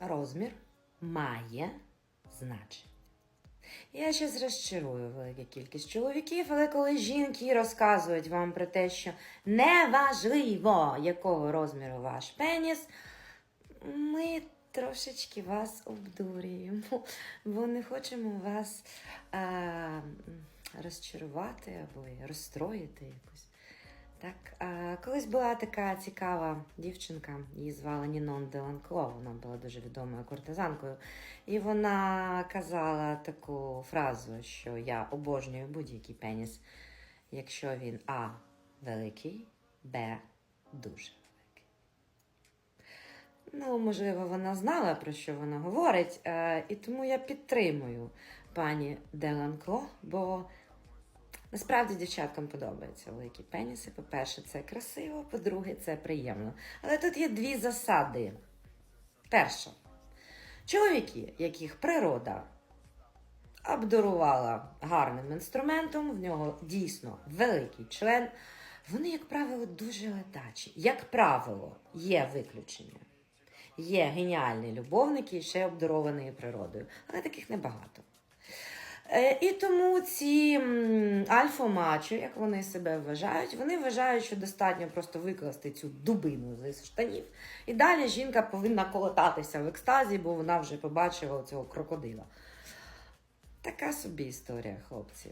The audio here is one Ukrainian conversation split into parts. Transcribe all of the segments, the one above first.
розмір має значення. Я щас розчарую велику кількість чоловіків, але коли жінки розказують вам про те, що неважливо, якого розміру ваш пеніс, ми трошечки вас обдурюємо, бо не хочемо вас е, розчарувати або розстроїти якось. Так, колись була така цікава дівчинка, її звали Нінон Деланкло, вона була дуже відомою кортизанкою. І вона казала таку фразу, що я обожнюю будь-який пеніс, якщо він А великий, Б дуже великий. Ну, можливо, вона знала, про що вона говорить, е, і тому я підтримую пані Деланкло, бо Насправді дівчаткам подобаються великі пеніси. По-перше, це красиво, по-друге, це приємно. Але тут є дві засади. Перша. Чоловіки, яких природа обдарувала гарним інструментом, в нього дійсно великий член, вони, як правило, дуже ледачі. Як правило, є виключення. Є геніальні любовники, ще обдаровані природою, але таких небагато. Е, І тому ці альфа-мачо, як вони себе вважають, вони вважають, що достатньо просто викласти цю дубину з штанів. І далі жінка повинна колотатися в екстазі, бо вона вже побачила цього крокодила. Така собі історія, хлопці.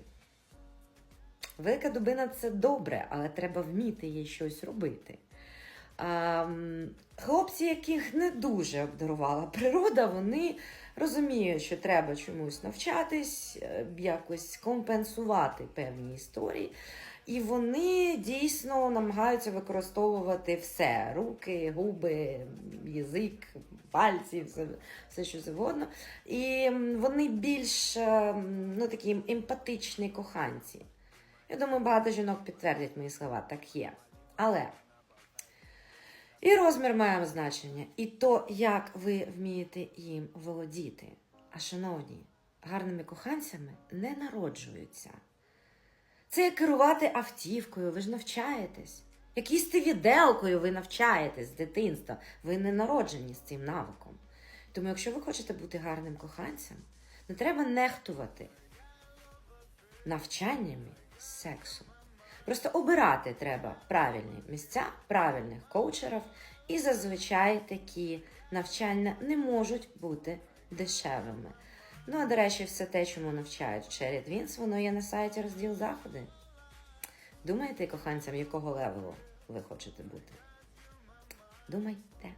Велика дубина це добре, але треба вміти їй щось робити. А, м, хлопці, яких не дуже обдарувала природа, вони розуміють, що треба чомусь навчатись, е, якось компенсувати певні історії. І вони дійсно намагаються використовувати все: руки, губи, язик, пальці, все, все що завгодно. І вони більш е, ну, такі емпатичні коханці. Я думаю, багато жінок підтвердять мої слова, так є. Але і розмір має значення, і то, як ви вмієте їм володіти. А шановні, гарними коханцями не народжуються. Це як керувати автівкою, ви ж навчаєтесь. Як їсти віделкою, ви навчаєтесь з дитинства. Ви не народжені з цим навиком. Тому, якщо ви хочете бути гарним коханцем, не треба нехтувати навчаннями сексу. Просто обирати треба правильні місця, правильних коучерів, і зазвичай такі навчання не можуть бути дешевими. Ну, а до речі, все те, чому навчають Черрі Твінс, воно є на сайті розділ заходи. Думаєте, коханцям, якого левелу ви хочете бути? Думайте.